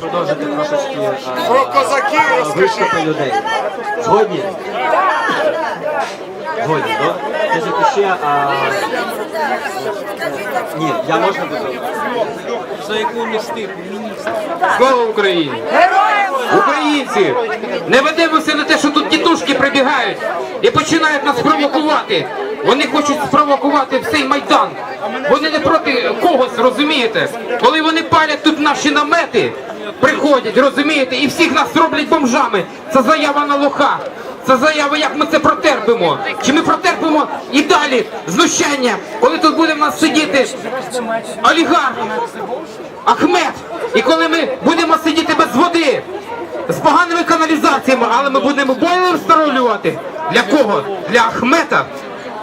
Продовжити трошечки Про козаків виступи людей. Згодні? Згодні, так? Скажіть ще, а... Ні, я можна буду? За яку містику? Слава Україні! Українці! Не ведемося на те, що тут тітушки прибігають і починають нас провокувати. Вони хочуть спровокувати всей майдан. Вони не проти когось, розумієте? Коли вони палять тут наші намети, приходять, розумієте, і всіх нас роблять бомжами. Це заява на лоха. Це заява, як ми це протерпимо. Чи ми протерпимо і далі знущання, коли тут буде в нас сидіти олігарх, Ахмед. І коли ми будемо сидіти без води, з поганими каналізаціями, але ми будемо бойлер встановлювати. Для кого? Для Ахмета.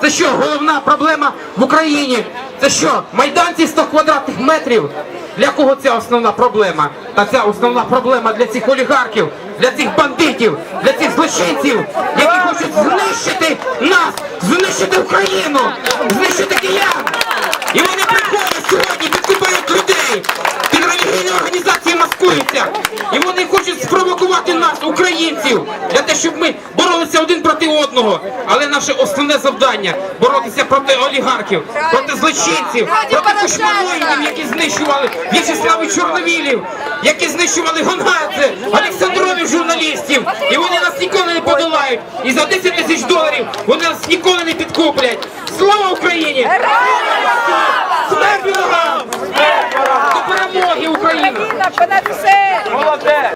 Це що, головна проблема в Україні? Це що, майданці 100 квадратних метрів? Для кого ця основна проблема? Та ця основна проблема для цих олігархів, для цих бандитів, для цих злочинців, які хочуть знищити нас, знищити Україну, знищити киян. І вони приходять сьогодні, підкупають людей, під релігійні організації маскуються. І вони хочуть нас, українців, для того, щоб ми боролися один проти одного. Але наше основне завдання боротися проти олігархів, проти злочинців, проти кошмароїдів, які знищували В'ячеславу Чорновілів, які знищували Гонгадзе, Олександрових журналістів. І вони нас ніколи не подолають. І за 10 тисяч доларів вони нас ніколи не підкуплять. Слава Україні! Смерть ворогам! До перемоги Україна! Україна понад все!